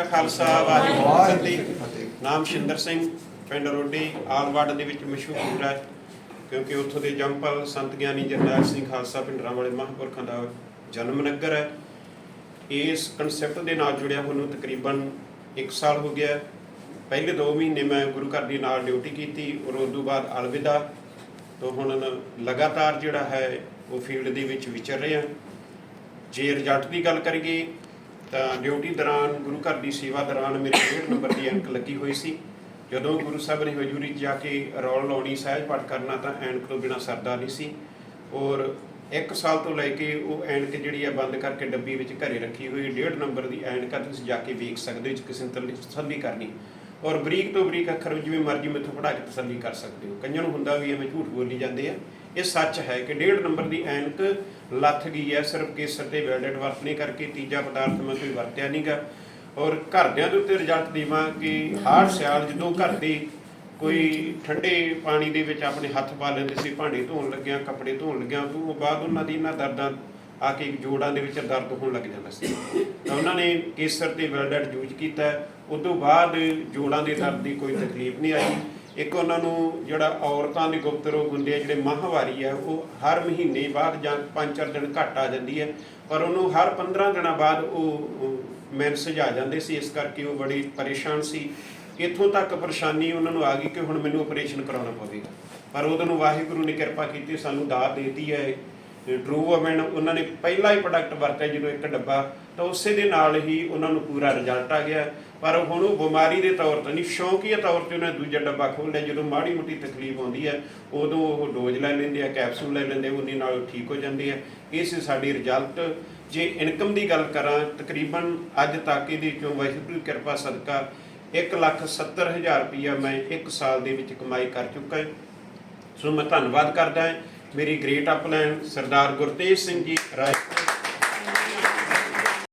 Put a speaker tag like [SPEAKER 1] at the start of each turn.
[SPEAKER 1] ਕਾ ਖਾਲਸਾ, ਵਾਹਿਗੁਰੂ ਜੀ ਕੀ ਫਤਿਹ। ਨਾਮ ਸ਼ਿੰਦਰ ਸਿੰਘ, ਪਿੰਡ ਰੋਡੀ, ਆਲਵੱਡ ਦੇ ਵਿੱਚ ਮਸ਼ਹੂਰ ਹੈ, ਕਿਉਂਕਿ ਉੱਥੋਂ ਦੇ ਜੰਪਲ ਸੰਤ ਗਿਆਨੀ ਜਰਨੈਲ ਸਿੰਘ ਖਾਲਸਾ ਪਿੰਡਰਾਂ ਵਾਲੇ ਮਹਾਂਪੁਰਖਾਂ ਦਾ ਜਨਮ ਨਗਰ ਹੈ। ਇਸ ਕਨਸੈਪਟ ਦੇ ਨਾਲ ਜੁੜਿਆ ਹੋਣ ਨੂੰ ਤਕਰੀਬਨ 1 ਸਾਲ ਹੋ ਗਿਆ ਪਹਿਲੇ 2 ਮਹੀਨੇ ਮੈਂ ਗੁਰੂ ਘਰ ਦੀ ਨਾਲ ਡਿਊਟੀ ਕੀਤੀ, ਔਰ ਉਸ ਤੋਂ ਬਾਅਦ ਅਲਵਿਦਾ ਤੋਂ ਹੁਣ ਲਗਾਤਾਰ ਜਿਹੜਾ ਹੈ, ਉਹ ਫੀਲਡ ਦੇ ਵਿੱਚ ਵਿਚਰ ਰਹੇ। ਹਾਂ ਜੇ ਰਿਜ਼ਲਟ ਦੀ ਗੱਲ ਕਰੀਏ ਤਾਂ ਡਿਊਟੀ ਦੌਰਾਨ, ਗੁਰੂ ਘਰ ਦੀ ਸੇਵਾ ਦੌਰਾਨ ਮੇਰੇ ਡੇਢ ਨੰਬਰ ਦੀ ਐਨਕ ਲੱਗੀ ਹੋਈ ਸੀ। ਜਦੋਂ ਗੁਰੂ ਸਾਹਿਬ ਨੇ ਹਜ਼ੂਰੀ 'ਚ ਜਾ ਕੇ ਰੌਲ ਲਾਉਣੀ, ਸਹਿਜ ਪਾਠ ਕਰਨਾ, ਤਾਂ ਐਨਕ ਤੋਂ ਬਿਨਾ ਸਰਦਾ ਨਹੀਂ ਸੀ। ਔਰ ਇੱਕ ਸਾਲ ਤੋਂ ਲੈ ਕੇ ਉਹ ਐਨਕ ਜਿਹੜੀ ਆ, ਬੰਦ ਕਰਕੇ ਡੱਬੀ ਵਿੱਚ ਘਰੇ ਰੱਖੀ ਹੋਈ, ਡੇਢ ਨੰਬਰ ਦੀ ਐਨਕ ਆ, ਤੁਸੀਂ ਜਾ ਕੇ ਵੇਖ ਸਕਦੇ ਹੋ ਜੇ ਕਿਸੇ ਨੂੰ ਤਸੱਲੀ- ਤਸੱਲੀ ਕਰਨੀ। ਔਰ ਬਰੀਕ ਤੋਂ ਬਰੀਕ ਅੱਖਰ ਜਿਵੇਂ ਮਰਜ਼ੀ ਮੈਥੋਂ ਪੜ੍ਹਾ ਕੇ ਤਸੱਲੀ ਕਰ ਸਕਦੇ ਹੋ। ਕਈਆਂ ਨੂੰ ਹੁੰਦਾ ਵੀ ਐਵੇਂ ਝੂਠ ਬੋਲੀ ਜਾਂਦੇ ਆ। ਇਹ ਸੱਚ ਹੈ ਕਿ ਡੇਢ ਨੰਬਰ ਦੀ ਐਨਕ ਲੱਥ ਗਈ ਹੈ, ਸਿਰਫ ਕੇਸਰ ਤੇ ਵੈਲਡਟ ਵਰਤਨੇ ਕਰਕੇ ਤੀਜਾ ਪਦਾਰਥ ਮੈਂ ਕੋਈ ਵਰਤਿਆ ਨਹੀਂਗਾ ਔਰ ਘਰਦਿਆਂ ਦੇ ਉੱਤੇ ਰਿਜ਼ਲਟ ਦੇਵਾਂ ਕਿ ਹਾੜ ਸਿਆਲ ਜਦੋਂ ਘਰ ਦੇ ਕੋਈ ਠੰਡੇ ਪਾਣੀ ਦੇ ਵਿੱਚ ਆਪਣੇ ਹੱਥ ਪਾ ਲੈਂਦੇ ਸੀ, ਭਾਂਡੇ ਧੋਣ ਲੱਗਿਆਂ, ਕੱਪੜੇ ਧੋਣ ਲੱਗਿਆਂ ਉਸ ਤੋਂ ਬਾਅਦ ਉਹਨਾਂ ਦੀ ਇਹਨਾਂ ਦਰਦਾਂ ਆ ਕੇ ਜੋੜਾਂ ਦੇ ਵਿੱਚ ਦਰਦ ਹੋਣ ਲੱਗ ਜਾਂਦਾ ਸੀ। ਤਾਂ ਉਹਨਾਂ ਨੇ ਕੇਸਰ ਤੇ ਵੈਲਡਟ ਯੂਜ਼ ਕੀਤਾ। ਉਸ ਤੋਂ ਬਾਅਦ ਜੋੜਾਂ ਦੇ ਦਰਦ ਦੀ ਕੋਈ ਤਕਲੀਫ ਨਹੀਂ ਆਈ। ਇੱਕ ਉਹਨਾਂ ਨੂੰ ਜਿਹੜਾ ਔਰਤਾਂ ਦੇ ਗੁਪਤ ਰੋਗ ਹੁੰਦੇ ਆ, ਜਿਹੜੇ ਮਾਹਵਾਰੀ ਆ, ਉਹ ਹਰ ਮਹੀਨੇ ਬਾਅਦ ਜਾਂ 5-4 ਦਿਨ ਘੱਟ ਆ ਜਾਂਦੀ ਹੈ। ਪਰ ਉਹਨੂੰ ਹਰ 15 ਦਿਨਾਂ ਬਾਅਦ ਉਹ ਮੈਂਸੇਜ ਆ ਜਾਂਦੇ ਸੀ, ਇਸ ਕਰਕੇ ਉਹ ਬੜੀ ਪਰੇਸ਼ਾਨ ਸੀ। ਇੱਥੋਂ ਤੱਕ ਪਰੇਸ਼ਾਨੀ ਉਹਨਾਂ ਨੂੰ ਆ ਗਈ ਕਿ ਹੁਣ ਮੈਨੂੰ ਆਪਰੇਸ਼ਨ ਕਰਾਉਣਾ ਪਵੇਗਾ। ਪਰ ਉਹਦੋਂ ਵਾਹਿਗੁਰੂ ਨੇ ਕਿਰਪਾ ਕੀਤੀ, ਸਾਨੂੰ ਦਾਤ ਦੇਤੀ ਹੈ। ਟਰੂ ਡਰੂਵਮੈਨ ਉਹਨਾਂ ਨੇ ਪਹਿਲਾ ਹੀ ਪ੍ਰੋਡਕਟ ਵਰਤਿਆ ਜਦੋਂ ਇੱਕ ਡੱਬਾ, ਤਾਂ ਉਸੇ ਦੇ ਨਾਲ ਹੀ ਉਹਨਾਂ ਨੂੰ ਪੂਰਾ ਰਿਜ਼ਲਟ ਆ ਗਿਆ। ਪਰ ਹੁਣ ਉਹ ਬਿਮਾਰੀ ਦੇ ਤੌਰ ਤੇ ਨਹੀਂ, ਸ਼ੌਕੀਆ ਤੌਰ ਤੇ ਉਹਨਾਂ ਦੂਜਾ ਡੱਬਾ ਖੋਲ੍ਹ ਲਿਆ, ਜਦੋਂ ਮਾੜੀ ਮੋਟੀ ਤਕਲੀਫ ਆਉਂਦੀ ਹੈ, ਉਦੋਂ ਉਹ ਡੋਜ਼ ਲੈ ਲੈਂਦੇ ਆ ਕੈਪਸੂਲ ਲੈ ਲੈਂਦੇ ਉਹਨੇ ਨਾਲ ਠੀਕ ਹੋ ਜਾਂਦੀ ਹੈ ਇਹ ਸੀ ਸਾਡੀ ਰਿਜ਼ਲਟ ਜੇ ਇਨਕਮ ਦੀ ਗੱਲ ਕਰਾਂ, ਤਕਰੀਬਨ ਅੱਜ ਤੱਕ ਇਹਦੇ ਚੋਂ ਵਾਹਿਗੁਰੂ ਦੀ ਕਿਰਪਾ ਸਦਕਾ 170000 ਰੁਪਇਆ ਮੈਂ 1 ਸਾਲ ਦੇ ਵਿੱਚ ਕਮਾਈ ਕਰ ਚੁੱਕਾ ਹਾਂ। ਸੋ ਮੈਂ ਧੰਨਵਾਦ ਕਰਦਾ ਹਾਂ। ਮੇਰੀ ਗ੍ਰੇਟ ਅਪਲਾਈਨ ਸਰਦਾਰ ਗੁਰਤੇਜ ਸਿੰਘ ਜੀ ਰਾਏ